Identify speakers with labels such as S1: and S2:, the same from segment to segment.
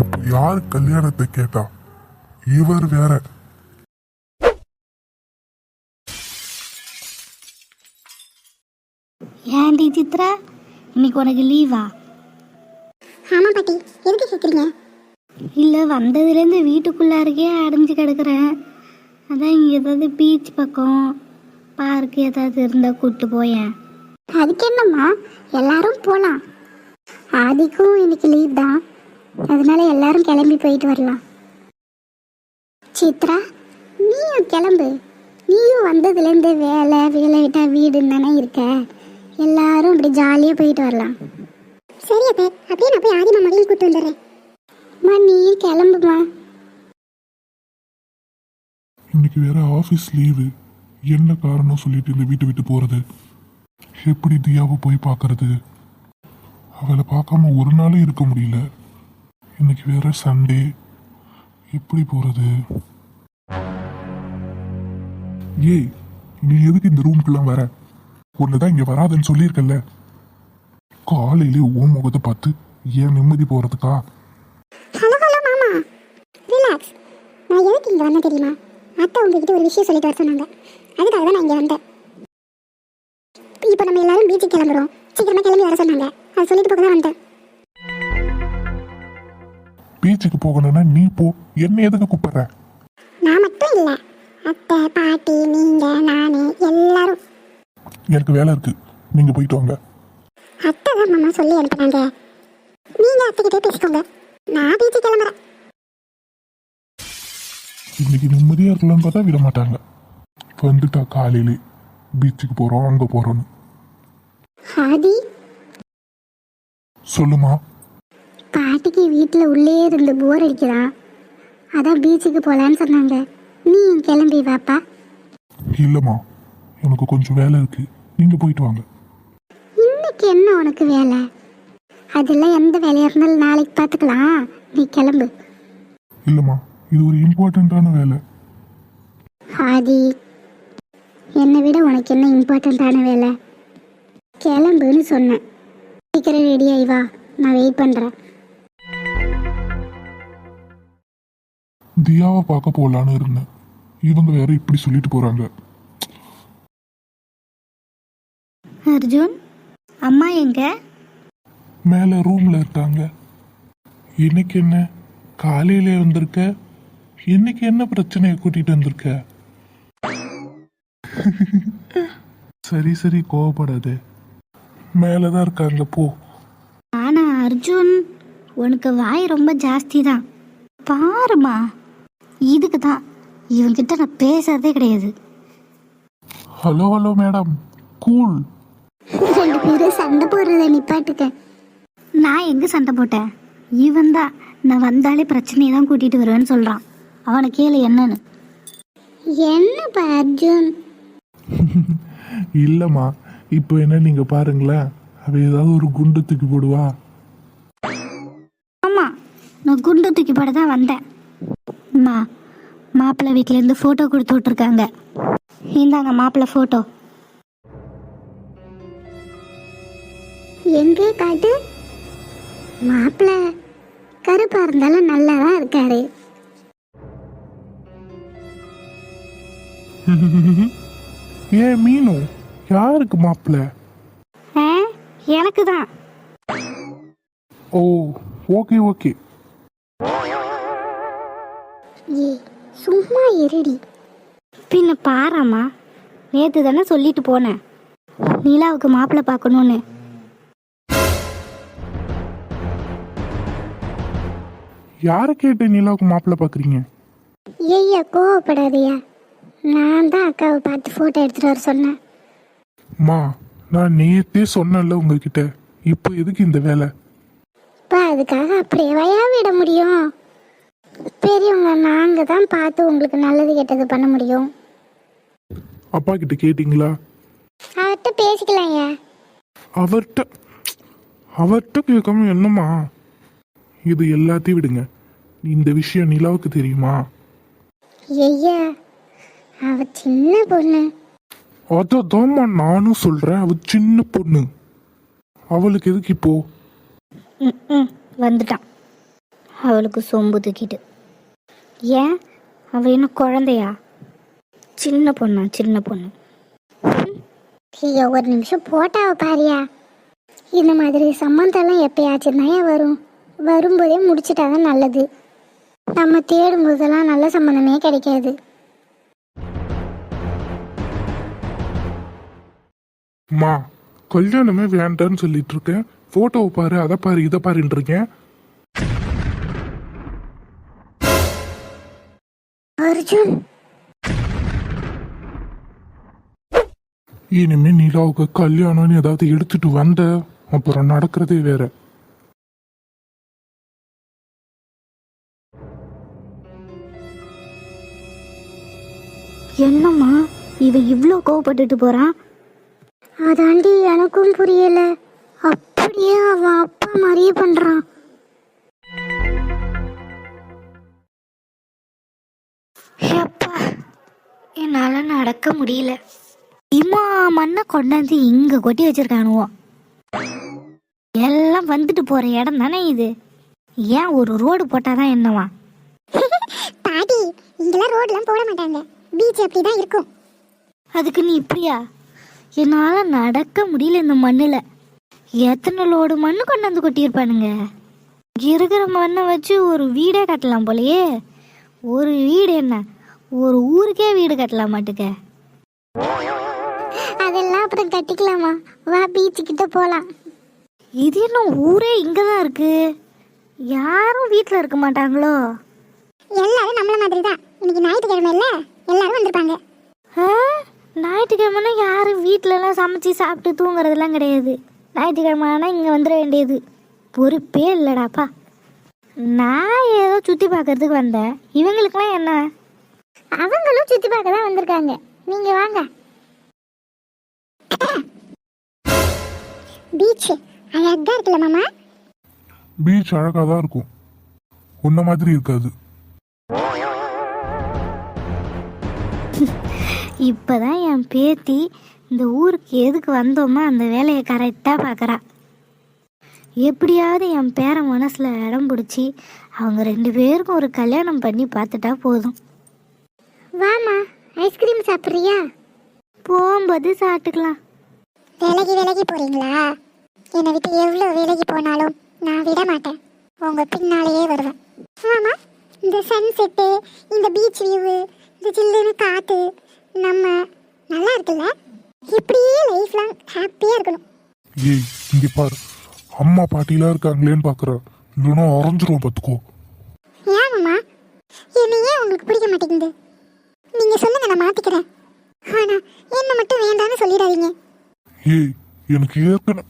S1: இப்போ யார் கல்யாணத்தை கேட்டா? இவர் வேற.
S2: ஏன்டி சித்ரா? இன்னைக்கு உனக்கு லீவா
S3: ஆமா பாட்டி. எதுக்கு கேக்குறீங்க?
S2: இல்லை வந்ததுலேருந்து வீட்டுக்குள்ளாருக்கே அடைஞ்சு கிடக்குறேன். அதான் இங்கே ஏதாவது பீச் பக்கம் பார்க் ஏதாவது இருந்தால் கூப்பிட்டு போயேன்.
S3: அதுக்கு என்னம்மா? எல்லாரும் போலாம். ஆதிக்கும் இன்னைக்கு லீவ் தான். அதனால எல்லாரும் கிளம்பி போயிட்டு வரலாம். சித்ரா நீயும் கிளம்பு. நீயும் வந்ததுலேருந்து வேலை வேலை விட்டா வீடுன்னு தானே இருக்க. எல்லாரும் இப்படி ஜாலியாக போயிட்டு வரலாம். சரி அப்ப அப்படியே நான் போய் ஆதி மாமாவையும் கூட்டு வந்துடுறேன். அம்மா நீயும் கிளம்புமா?
S1: இன்னைக்கு வேற ஆஃபீஸ் லீவு என்ன காரணம் சொல்லிட்டு இந்த வீட்டை விட்டு போறது? எப்படி தியாவை போய் பார்க்கறது? அவளை பார்க்காம ஒரு நாளும் இருக்க முடியல. இன்னைக்கு வேற சண்டே. எப்படி போறது? ஏய் நீ எதுக்கு இந்த ரூம்க்குலாம் வர? தான் இங்க வராதுன்னு சொல்லியிருக்கல காலையிலே ஓ முகத்தை பார்த்து ஏன் நிம்மதி போறதுக்கா?
S3: ஹலோ ஹலோ மாமா. ரிலாக்ஸ் நான் எதுக்கு இங்கே வந்தேன் தெரியுமா? அத்தை உங்ககிட்ட ஒரு விஷயம் சொல்லிட்டு வர சொன்னாங்க. அதுக்காக தான் நான் இங்கே வந்தேன். இப்போ நம்ம எல்லாரும் பீச்சுக்கு கிளம்புறோம். சீக்கிரமா கிளம்பி வர சொன்னாங்க. அது சொல்லிட்டு போக தான் வந்தேன்
S1: பீச்சுக்கு போகணும்னா நீ போ. என்ன எதுக்கு கூப்பிடுற?
S3: நான் மட்டும் இல்லை. அத்தை பாட்டி நீங்கள் நான் எல்லாரும்.
S1: எனக்கு வேலை இருக்கு. நீங்க போயிட்டு வாங்க.
S3: அத்தை தான் மாமா சொல்லி அனுப்புனாங்க. நீங்கள் அத்தைக்கிட்டே பேசிக்கோங்க. நான் பீச்சுக்கு கிளம்புறேன்.
S1: இன்னைக்கு நிம்மதியா இருக்கலாம்னு பார்த்தா விட மாட்டாங்க. வந்துட்டா காலையிலே. பீச்சுக்கு போறோம் அங்க போறோம்னு.
S3: ஆதி
S1: சொல்லுமா?
S3: பாட்டிக்கு வீட்டில் உள்ளே இருந்து போர் அடிக்குதான் அதான் பீச்சுக்கு போகலான்னு சொன்னாங்க. நீ கிளம்பி வாப்பா.
S1: இல்லம்மா எனக்கு கொஞ்சம் வேலை இருக்கு. நீங்க போயிட்டு வாங்க.
S3: இன்னைக்கு என்ன உனக்கு வேலை? அதெல்லாம் எந்த வேலையாக இருந்தாலும் நாளைக்கு பார்த்துக்கலாம் நீ கிளம்பு.
S1: இல்லம்மா இது ஒரு இம்பார்ட்டண்ட்டான வேலை.
S3: ஆதி என்னை விட உனக்கு என்ன இம்பார்ட்டண்ட்டான வேலை? கிளம்புன்னு சொன்னேன். சீக்கிரம் ரெடி ஆகி வா நான் வெயிட் பண்ணுறேன்
S1: தியாவை பார்க்க போலான்னு இருந்தேன். இவங்க வேற இப்படி சொல்லிட்டு போறாங்க.
S2: அர்ஜுன் அம்மா எங்க?
S1: மேல ரூம்ல இருக்காங்க. இன்னைக்கு என்ன? காலையில வந்திருக்க? இன்னைக்கு என்ன பிரச்சனையை கூட்டிட்டு வந்திருக்க? சரி சரி கோவப்படாத. மேலதான் இருக்காங்க போ.
S2: ஆனால் அர்ஜுன் உனக்கு வாய் ரொம்ப ஜாஸ்தி தான் பாருமா இதுக்கு தான் இவன்கிட்ட நான் பேசுறதே கிடையாது.
S1: ஹலோ ஹலோ மேடம் கூல்
S3: ரெண்டு பேரும் சண்டை போடுறத நிப்பாட்டுக்க
S2: நான் எங்கே சண்டை போட்டேன்? இவன் தான் நான் வந்தாலே பிரச்சனையை தான் கூட்டிகிட்டு வருவேன்னு சொல்கிறான் அவனை கேளு என்னன்னு.
S3: என்னப்பா அர்ஜுன்?
S1: இல்லம்மா. இப்போ என்ன நீங்க பாருங்களேன். அவ ஏதாவது ஒரு குண்டு தூக்கி போடுவா.
S2: ஆமாம் நான் குண்டு தூக்கி போட தான் வந்தேன். அம்மா மாப்பிள்ளை வீட்டிலேருந்து ஃபோட்டோ கொடுத்து விட்ருக்காங்க இந்தாங்க மாப்பிள்ளை ஃபோட்டோ
S3: எங்கே காட்டு? மாப்பிள்ள கருப்பா இருந்தாலும் நல்லா தான் இருக்காரு?
S1: ஏன் மீனு? யாருக்கு மாப்பிள்ள
S2: எனக்கு தான்
S1: ஓ ஓகே ஓகே.
S3: ஏ சும்மா இருடி.
S2: பின்ன பாராம்மா நேற்று தானே சொல்லிட்டு போனேன். நிலாவுக்கு மாப்பிள்ளை பார்க்கணுன்னு
S1: யாரை கேட்டு நிலாவுக்கு மாப்பிள்ள பாக்குறீங்க
S3: ஐயா கோவப்படாதயா. நான் தான் அக்காவை பார்த்து ஃபோட்டோ எடுத்துட்டு வர சொன்னேன்.
S1: மா நான் நேத்தே சொன்னேன்ல உங்ககிட்ட. இப்போ எதுக்கு இந்த வேலை?
S3: இப்போ அதுக்காக அப்படியே வயா விட முடியும். பெரியவங்க நாங்கள் தான் பார்த்து உங்களுக்கு நல்லது கெட்டது பண்ண முடியும்.
S1: அப்பா கிட்ட கேட்டிங்களா?
S3: அவர்கிட்ட பேசிக்கலாம்யா
S1: அவர்கிட்ட அவர்கிட்ட கேட்காம என்னம்மா? இது எல்லாத்தையும் விடுங்க. இந்த விஷயம் நிலாவுக்கு தெரியுமா?
S3: ஐயா அவ சின்ன பொண்ணு.
S1: அதாம்மா நானும் சொல்றேன். அவ சின்ன பொண்ணு. அவளுக்கு எதுக்கு இப்போ?
S2: ம் ம் வந்துட்டான் அவளுக்கு சொம்பு தூக்கிட்டு. ஏன்? அவள் என்ன குழந்தையா? சின்ன பொண்ணா சின்ன பொண்ணு.
S3: ஐயோ ஒரு நிமிஷம் போட்டாவ பாரியா? இந்த மாதிரி சம்மந்தம்லாம் எப்பயாச்சும் தான் வரும். வரும்போதே முடிச்சிட்டாதான் நல்லது. நம்ம தேடும் போதெல்லாம் நல்ல சம்மந்தமே கிடைக்காது.
S1: மா கல்யாணமே வேண்டான்னு சொல்லிட்டு இருக்கேன் போட்டோவை பாரு அதை பாரு இதை பாருன்னு இருக்கேன்.
S3: அர்ஜுன்.
S1: இனிமே நிலாவுக்கு கல்யாணம்னு ஏதாவது எடுத்துட்டு வந்த அப்புறம் நடக்கிறதே வேற.
S2: என்னம்மா இவ இவ்வளோ கோவப்பட்டுட்டு போறான்?
S3: அதாண்டி எனக்கும் புரியல. அப்படியே அவன் அப்பா மாதிரியே பண்றான்.
S2: எப்பா என்னால் நடக்க முடியல. இம்மா மண்ணை கொண்டாந்து இங்கே கொட்டி வச்சிருக்கானுவோ. எல்லாம் வந்துட்டு போகிற இடம் தானே இது? ஏன் ஒரு ரோடு போட்டாதான் என்னவா
S3: பாட்டி இங்கெல்லாம் ரோட்லாம் போட மாட்டாங்க. பீச் அப்படிதான் இருக்கும்.
S2: அதுக்கு நீ இப்படியா? என்னால் நடக்க முடியல இந்த மண்ணில். எத்தனை லோடு மண்ணு கொண்டாந்து கொட்டியிருப்பானுங்க. இருக்கிற மண்ணை வச்சு ஒரு வீடே கட்டலாம் போலயே. ஒரு வீடு என்ன? ஒரு ஊருக்கே வீடு கட்டலாம் மாட்டுக்க.
S3: அதெல்லாம் அப்புறம் கட்டிக்கலாமா? வா பீச் கிட்ட போலாம்.
S2: இது என்ன ஊரே இங்கே தான் இருக்கு? யாரும் வீட்டில் இருக்க மாட்டாங்களோ?
S3: எல்லாரும் நம்மள மாதிரி தான் இன்னைக்கு ஞாயிற்றுக்கிழமை இல்ல எல்லாரும் வந்திருப்பாங்க.
S2: ஆ? ஞாயிற்றுக்கிழமைனா யாரும் வீட்டிலலாம் சமைச்சு சாப்பிட்டு தூங்குறதெல்லாம் கிடையாது. ஞாயிற்றுக்கிழமை ஆனால் இங்கே வந்துட வேண்டியது. பொறுப்பே இல்லைடாப்பா. நான் ஏதோ சுற்றி பார்க்கறதுக்கு வந்தேன். இவங்களுக்கெல்லாம் என்ன?
S3: அவங்களும் சுத்தி பார்க்க தான் வந்திருக்காங்க. நீங்க வாங்க. பீச் அழகா இருக்குல்ல மாமா?
S1: பீச் அழகாக தான் இருக்கும். உன்ன மாதிரி இருக்காது.
S2: இப்போ தான் என் பேத்தி இந்த ஊருக்கு எதுக்கு வந்தோமோ அந்த வேலையை கரெக்டாக பார்க்குறா எப்படியாவது என் பேரன் மனசில் இடம் பிடிச்சி அவங்க ரெண்டு பேருக்கும் ஒரு கல்யாணம் பண்ணி பார்த்துட்டா போதும்.
S3: வாமா ஐஸ்கிரீம் சாப்பிட்றியா?
S2: போகும்போது சாப்பிட்டுக்கலாம்.
S3: விலகி விலகி போறீங்களா? என்னை விட்டு எவ்வளோ விலகி போனாலும் நான் விட மாட்டேன். உங்க பின்னாலேயே வருவேன். ஆமா இந்த சன்செட்டு இந்த பீச் வியூவு இந்த சில்லுன்னு காத்து நம்ம நல்லா இருக்குல்ல? இப்படியே லைஃப் லாங் ஹாப்பியாக இருக்கணும்.
S1: ஏய் இங்க பாரு. அம்மா பாட்டிலாம் இருக்காங்களேன்னு பாக்குற. இல்லைன்னா அரைஞ்சிரும் பார்த்துக்கோ
S3: ஏன் மாமா? என்னை ஏன் உங்களுக்கு பிடிக்க மாட்டேங்குது. நீங்க சொல்லுங்க நான் மாத்திக்கிறேன். ஆனா என்ன மட்டும் வேண்டாம்னு சொல்லிடாதீங்க.
S1: ஏய் எனக்கு ஏற்கனவே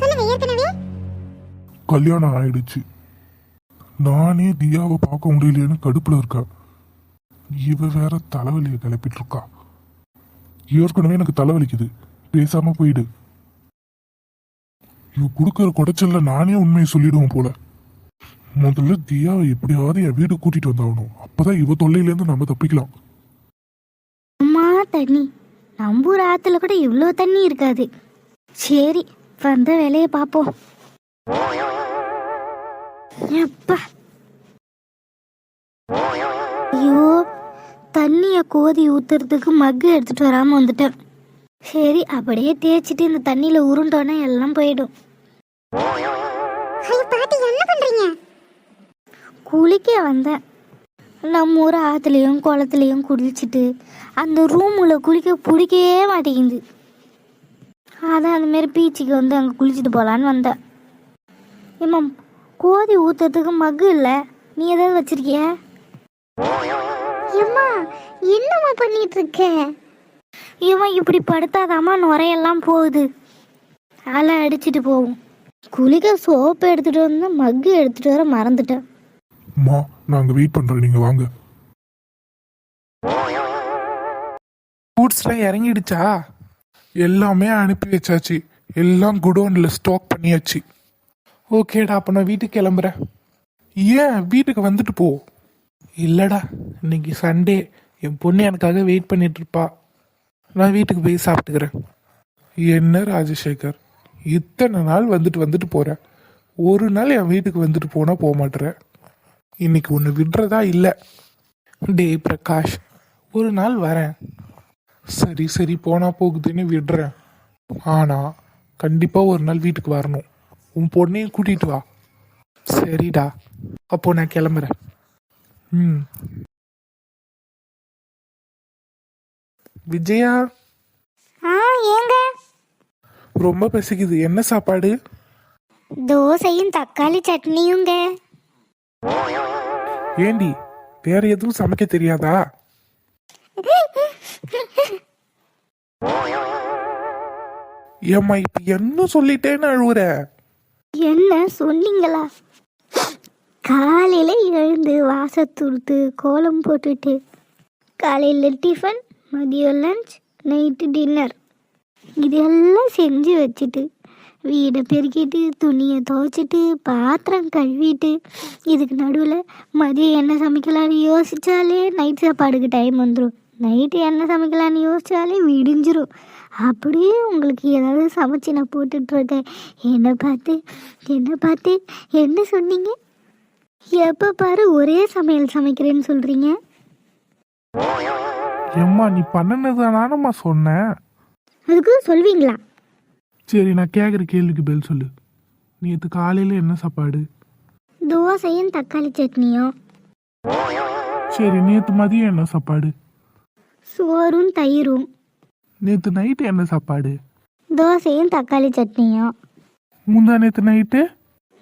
S3: சொல்லுங்க ஏற்கனவே.
S1: கல்யாணம் ஆயிடுச்சு. நானே தியாவை பார்க்க முடியலையேன்னு கடுப்புல இருக்கா இவ வேற தலைவலியை கிளப்பிட்டு இருக்கா ஏற்கனவே எனக்கு தலைவலிக்குது. பேசாம போயிடு. இவ கொடுக்கற குடைச்சல்ல நானே உண்மையை சொல்லிடுவோம் போல. முதல்ல தியாவை எப்படியாவது என் வீடு கூட்டிட்டு வந்தாகணும். அப்பதான் இவ தொல்லையிலேருந்து நம்ம தப்பிக்கலாம்.
S2: அம்மா தண்ணி. நம்பூர் ஆத்துல கூட இவ்வளோ தண்ணி இருக்காது. சரி வந்த வேலையை பார்ப்போம். அப்பா ஐயோ தண்ணியை கோதி ஊத்துறதுக்கு மக்கு எடுத்துட்டு வராமல் வந்துட்டேன் சரி அப்படியே தேய்ச்சிட்டு இந்த தண்ணியில் உருண்டோன்னே எல்லாம் போயிடும். குளிக்க வந்தேன். நம்ம ஊர் ஆற்றுலையும் குளத்துலையும் குளிச்சுட்டு அந்த ரூமில் குளிக்க பிடிக்கவே மாட்டேங்குது. அதான் அந்த மாரி பீச்சுக்கு வந்து அங்கே குளிச்சுட்டு போகலான்னு வந்தேன். ஏம்மா கோதி ஊற்றுறதுக்கு மக்கு இல்லை? நீ ஏதாவது வச்சிருக்கிய?
S3: எம்மா என்னம்மா பண்ணிட்டு இருக்க
S2: இவன் இப்படி படுத்தாதாம்மா நுரையெல்லாம் போகுது. அலை அடிச்சிட்டு போகும் குளிக்க சோப்பு எடுத்துகிட்டு வந்து மக்கு எடுத்துகிட்டு வர மறந்துட்டேன்.
S1: அம்மா நாங்க வெயிட் பண்றோம் நீங்க வாங்க.
S4: ஃப்ரூட்ஸ்லாம் இறங்கிடுச்சா? எல்லாமே அனுப்பி வச்சாச்சு. எல்லாம் குடோனில் ஸ்டாக் பண்ணியாச்சு. ஓகேடா அப்போ நான் வீட்டுக்கு கிளம்புறேன். ஏன்? வீட்டுக்கு வந்துட்டு போ. இல்லைடா இன்னைக்கு சண்டே என் பொண்ணு எனக்காக வெயிட் பண்ணிட்டு இருப்பா. நான் வீட்டுக்கு போய் சாப்பிட்டுக்கிறேன். என்ன ராஜசேகர்? இத்தனை நாள் வந்துட்டு வந்துட்டு போகிறேன்
S1: ஒரு நாள் என் வீட்டுக்கு வந்துட்டு போனா போக மாட்டேறேன் இன்னைக்கு ஒன்று விடுறதா இல்லை. டேய் பிரகாஷ் ஒரு நாள் வரேன். சரி சரி போனா போகுதுன்னு விடுறேன். ஆனா கண்டிப்பா ஒரு நாள் வீட்டுக்கு வரணும். உன் பொண்ணையும் கூட்டிட்டு வா. சரிடா அப்போ நான் கிளம்புறேன். விஜயா?
S2: ஆ ஏங்க?
S1: ரொம்ப பசிக்குது. என்ன சாப்பாடு?
S2: தோசையும் தக்காளி சட்னியுங்க.
S1: ஏண்டி வேற எதுவும் சமைக்க தெரியாதா? ஏம்மா இப்ப என்ன சொல்லிட்டேன்னு அழுவுற?
S2: என்ன சொன்னீங்களா? காலையில் எழுந்து வாச துடுத்து கோலம் போட்டுட்டு காலையில் டிஃபன் மதியம் லஞ்ச் நைட்டு டின்னர் இதெல்லாம் செஞ்சு வச்சுட்டு வீடை பெருக்கிட்டு துணியை துவைச்சிட்டு பாத்திரம் கழுவிட்டு இதுக்கு நடுவில் மதியம் என்ன சமைக்கலான்னு யோசித்தாலே நைட் சாப்பாடுக்கு டைம் வந்துடும் நைட்டு என்ன சமைக்கலான்னு யோசித்தாலே விடிஞ்சிரும். அப்படியே உங்களுக்கு ஏதாவது சமைச்சு நான் போட்டுட்ருக்கேன் என்னை பார்த்து என்னை பார்த்து என்ன சொன்னீங்க? எப்போ பாரு ஒரே சமையல் சமைக்கிறேன்னு சொல்கிறீங்க
S1: ஏம்மா நீ பண்ணினதானானம்மா சொன்னேன்
S2: அதுக்கு சொல்வீங்களா?
S1: சரி நான் கேட்குற கேள்விக்கு பதில் சொல்லு. நேற்று காலையில் என்ன சாப்பாடு?
S2: தோசையும் தக்காளி சட்னியும்.
S1: சரி நேற்று மதியம் என்ன சாப்பாடு?
S2: சோறும் தயிரும்.
S1: நேற்று நைட்டு என்ன சாப்பாடு?
S2: தோசையும் தக்காளி சட்னியும்.
S1: முந்தா நேற்று நைட்டு?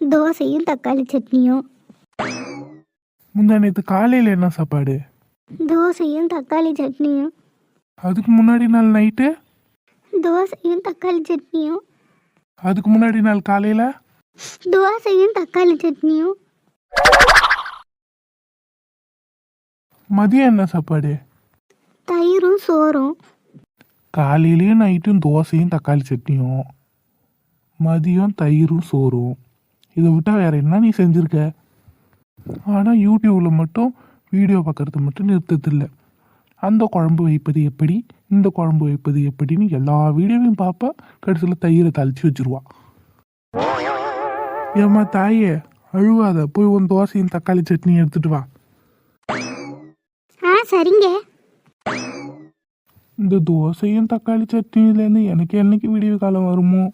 S2: தோசையும் தக்காளி சட்னியும்.
S1: முந்தா நேற்று காலையில் என்ன சாப்பாடு?
S2: தோசையும் தக்காளி சட்னியும்.
S1: அதுக்கு முன்னாடி நாள் நைட்டு?
S2: தோசையும் தக்காளி சட்னியும்.
S1: அதுக்கு முன்னாடி நாள் காலையில்?
S2: தோசையும் தக்காளி சட்னியும்.
S1: மதியம் என்ன சாப்பாடு?
S2: தயிரும் சோறும்.
S1: காலையிலயும் நைட்டும் தோசையும் தக்காளி சட்னியும். மதியம் தயிரும் சோறும். இதை விட்டா வேற என்ன நீ செஞ்சிருக்க? ஆனால் யூடியூப்ல மட்டும் வீடியோ பார்க்கறது மட்டும் நிறுத்ததில்லை. அந்த குழம்பு வைப்பது எப்படி இந்த குழம்பு வைப்பது எப்படின்னு எல்லா வீடியோவையும் பார்ப்பா கடைசியில் தயிரை தளிச்சு வச்சிருவா. ஏம்மா தாயே அழுவாத போய் உன் தோசையும் தக்காளி சட்னி எடுத்துட்டு வா.
S2: ஆ சரிங்க.
S1: இந்த தோசையும் தக்காளி சட்னியிலேருந்து எனக்கு என்னைக்கு விடிவு காலம் வருமோ?